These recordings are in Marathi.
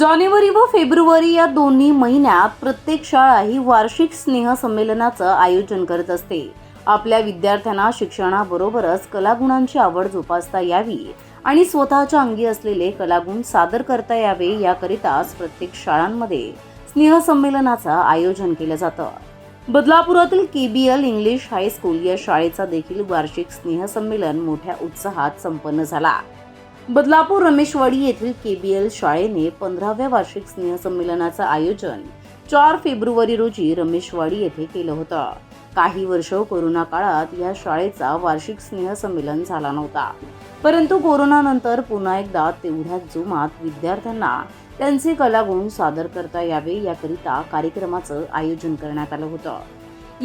जानेवारी व फेब्रुवारी या दोन्ही महिन्यात प्रत्येक शाळा ही वार्षिक स्नेहसंमेलनाचं आयोजन करत असते. आपल्या विद्यार्थ्यांना शिक्षणाबरोबरच कलागुणांची आवड जोपासता यावी आणि स्वतःच्या अंगी असलेले कलागुण सादर करता यावे याकरिताच प्रत्येक शाळांमध्ये स्नेहसंमेलनाचं आयोजन केलं जातं. बदलापुरातील K B L English high school या शाळेचा देखील वार्षिक स्नेहसंमेलन मोठ्या उत्साहात संपन्न झाला. बदलापूर रमेशवाडी येथील केबीएल शाळेने पंधराव्या वार्षिक स्नेहसंमेलनाचं आयोजन चार फेब्रुवारी रोजी रमेशवाडी येथे केलं होतं. काही वर्ष कोरोना काळात या शाळेचा वार्षिक स्नेहसंमेलन झाला नव्हता. परंतु कोरोनानंतर पुन्हा एकदा तेवढ्याच जोमात विद्यार्थ्यांना त्यांचे कलागुण सादर करता यावे याकरिता कार्यक्रमाचं आयोजन करण्यात आलं होतं.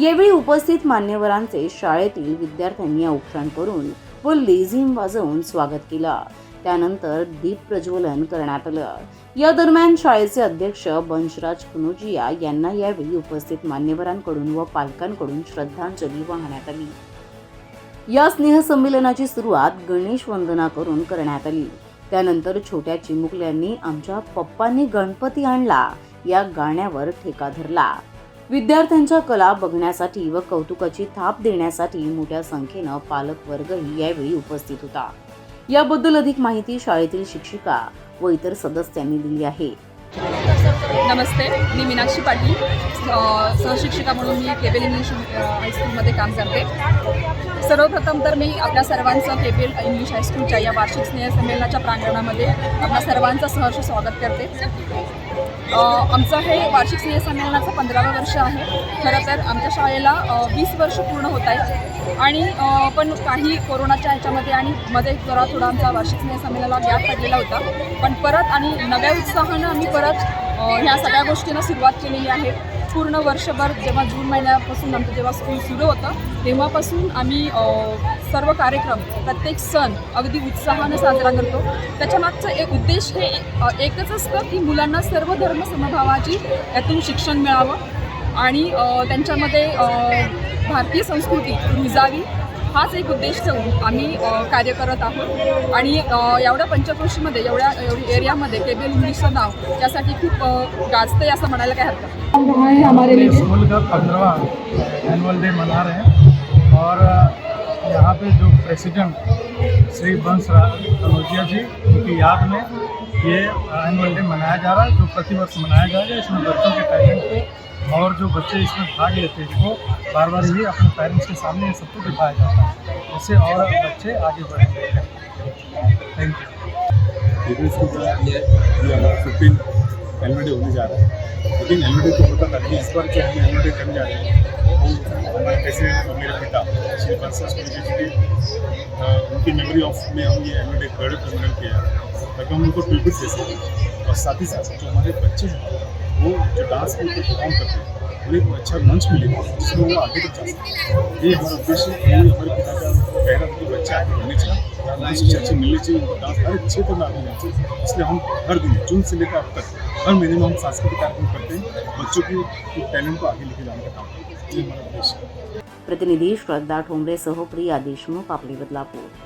यावेळी उपस्थित मान्यवरांचे शाळेतील विद्यार्थ्यांनी औक्षण करून व लेझिम वाजवून स्वागत केलं. त्यानंतर दीप प्रज्वलन करण्यात आलं. या दरम्यान शाळेचे अध्यक्ष बंशराज कुनुजिया यांना यावेळी उपस्थित मान्यवरांकडून व पालकांकडून श्रद्धांजली वाहण्यात आली. या स्नेहसंमेलनाची सुरुवात गणेश वंदना करून करण्यात आली. त्यानंतर छोट्या चिमुकल्यांनी आमच्या पप्पांनी गणपती आणला. या गाण्यावर ठेका धरला. विद्यार्थ्यांच्या कला बघण्यासाठी व कौतुकाची थाप देण्यासाठी मोठ्या संख्येनं पालक वर्गही यावेळी उपस्थित होता. याबद्दल अधिक माहिती शाळेतील शिक्षिका व इतर सदस्यांनी दिली आहे. नमस्ते मी मीनाक्षी पाटील सहशिक्षिका म्हणून मी केबेल इंग्लिश हायस्कूलमध्ये काम करते. सर्वप्रथम तर मी आपल्या सर्वांचं केबेल इंग्लिश हायस्कूलच्या या वार्षिक स्नेहसंमेलनाच्या प्रांगणामध्ये आपल्या सर्वांचं सहर्ष स्वागत करते. आमचं हे वार्षिक स्नेहसंमेलनाचं पंधरावं वर्ष आहे. खरं तर आमच्या शाळेला वीस वर्ष पूर्ण होत आहे आणि पण काही कोरोनाच्या ह्याच्यामध्ये आणि मध्ये थोडा थोडा आमचा वार्षिक स्नेहसंमेलनाला गॅप पडलेला होता. पण परत आणि नव्या उत्साहानं आम्ही परत हो, ह्या सगळ्या गोष्टींना सुरुवात केलेली आहे. पूर्ण वर्षभर जेव्हा जून महिन्यापासून आमचं जेव्हा स्कूल सुरू होतं तेव्हापासून आम्ही सर्व कार्यक्रम प्रत्येक सण अगदी उत्साहाने साजरा करतो. त्याच्यामागचं एक उद्देश हे एकच असतं की मुलांना सर्व धर्म समभावाची यातून शिक्षण मिळावं. आणि त्यांच्यामध्ये भारतीय संस्कृती रुजावी हाच एक उद्देश ठेवून आम्ही कार्य करत आहोत. आणि एवढ्या पंचक्रोशीमध्ये एवढ्या एवढी एरियामध्ये केबीएल इंग्लिशचं नाव त्यासाठी खूप अ, गाजतंय असं म्हणायला काय हरकत है हमारे स्कूल का पंद्रवा एनुअल डे मना रहे हैं और यहाँ पे जो प्रेसिडेंट श्री बंश कनौजिया जी उनकी याद में ये एनुअल डे मनाया जा रहा है, जो प्रतिवर्ष मनाया जा रहा है। इसमें बच्चों के टैलेंट को और जो बच्चे इसमें भाग लेते हैं, वो बार बार ही अपने पेरेंट्स के सामने सबको दिखाया जाता है। इससे और बच्चे आगे बढ़ेंगे। थैंक यू फिफ्टीन एलमेडी होने जा रहा है। लेकिन एलमेडी को पता था इस बार जो हम एलमेडी करने जा रहे हैं? कैसे मेरे पिता श्री बंसा जी उनकी मेमोरी ऑफ़ में हम ये एनुअल डे थर्ड टर्मिनल किया ताकि हम उनको ट्रिब्यूट दे सकें। और साथ ही साथ जो हमारे बच्चे हैं, वो जो डांस के ऊपर परफॉर्म करते हैं, उन्हें एक अच्छा मंच मिलेगा जिसमें वो आगे तक जा सकते ये हमारा उद्देश्य है हमारे पिता का था कि बच्चे आगे बढ़ने चाहिए। उन्हें शिक्षा अच्छी मिलनी चाहिए, उनको डांस हर क्षेत्र में आगे बढ़ना चाहिए। इसलिए हम हर दिन, जून से लेकर अब तक, हर महीने में हम सांस्कृतिक कार्यक्रम करते हैं, बच्चों की टैलेंट को आगे लेके जाने का काम करते हैं। प्रतिनिधी श्रद्धा ठोंबरेसह प्रिया देशमुख आपली बदलापूर.